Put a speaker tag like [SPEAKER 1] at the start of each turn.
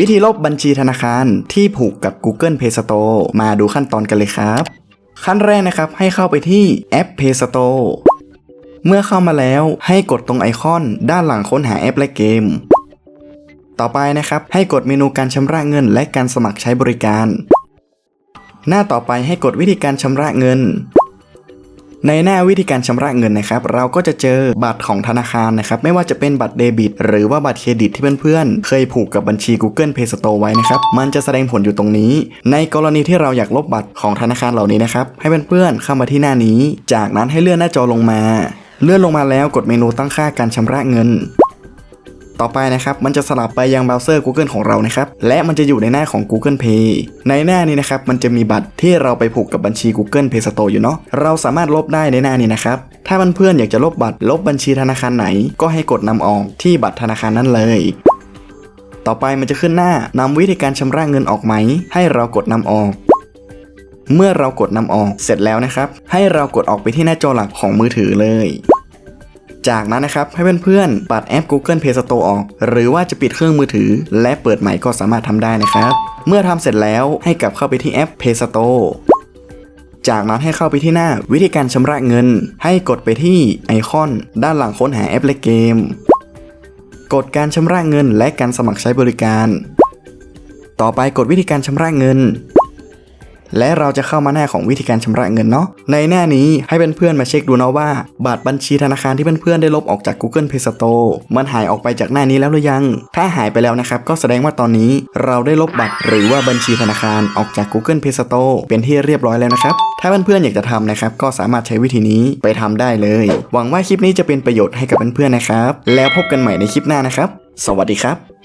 [SPEAKER 1] วิธีลบบัญชีธนาคารที่ผูกกับ Google Play Store มาดูขั้นตอนกันเลยครับ ขั้นแรกนะครับให้เข้าไปที่แอป Play Store เมื่อเข้ามาแล้วให้กดตรงไอคอนด้านหลังค้นหาแอปและเกม ต่อไปนะครับให้กดเมนูการชำระเงินและการสมัครใช้บริการ หน้าต่อไปให้กดวิธีการชำระเงิน ในหน้าวิธีการชำระเงินนะครับ เราก็จะเจอบัตรของธนาคารนะครับ ไม่ว่าจะเป็นบัตรเดบิต หรือว่าบัตรเครดิตที่เพื่อนๆ เคยผูกกับบัญชี Google Play Store ไว้นะครับ มันจะแสดงผลอยู่ตรงนี้ ในกรณีที่เราอยากลบบัตรของธนาคารเหล่านี้นะครับ ให้เพื่อนๆเข้ามาที่หน้านี้ จากนั้นให้เลื่อนหน้าจอลงมา เลื่อนลงมาแล้วกดเมนูตั้งค่าการชำระเงิน ต่อไปนะครับ มันจะสลับไปยังเบราว์เซอร์ Google ของเรานะครับ และมันจะอยู่ในหน้าของ Google Pay ในหน้านี้นะครับ มันจะมีบัตรที่เราไปผูกกับบัญชี Google Play Store อยู่เนาะ เราสามารถลบได้ในหน้านี้นะครับ ถ้าเพื่อนๆอยากจะลบบัตรลบบัญชีธนาคารไหน ก็ให้กดนำออกที่บัตรธนาคารนั้นเลย ต่อไปมันจะขึ้นหน้านำวิธีการชำระเงินออกไหม ให้เรากดนำออกเมื่อเรากดนำออกเสร็จแล้วนะครับ ให้เรากดออกไปที่หน้าจอหลักของมือถือเลย จากนั้นนะครับให้เพื่อนๆปัดแอป Google Play Store ออก หรือว่าจะปิดเครื่องมือถือ และเปิดใหม่ก็สามารถทำได้นะครับ เมื่อทำเสร็จแล้วให้กลับเข้าไปที่แอป Play Store จากนั้นให้เข้าไปที่หน้าวิธีการชำระเงิน ให้กดไปที่ไอคอน ด้านหลังค้นหาแอปและเกม กดการชำระเงินและการสมัครใช้บริการ ต่อไปกดวิธีการชำระเงิน และเราจะเข้ามาหน้าของวิธีการชำระเงินเนาะ ในหน้านี้ให้เพื่อนๆมาเช็คดูนะว่า บัตรบัญชีธนาคารที่เพื่อนๆได้ลบออกจาก Google Play Store มันหายออกไปจากหน้านี้แล้วหรือยัง ถ้าหายไปแล้วนะครับ ก็แสดงว่าตอนนี้เราได้ลบบัตรหรือว่าบัญชีธนาคารออกจาก Google Play Store เป็นที่เรียบร้อยแล้วนะครับ ถ้าเพื่อนๆอยากจะทำนะครับ ก็สามารถใช้วิธีนี้ไปทำได้เลย หวังว่าคลิปนี้จะเป็นประโยชน์ให้กับเพื่อนๆนะครับ แล้วพบกันใหม่ในคลิปหน้านะครับ สวัสดีครับ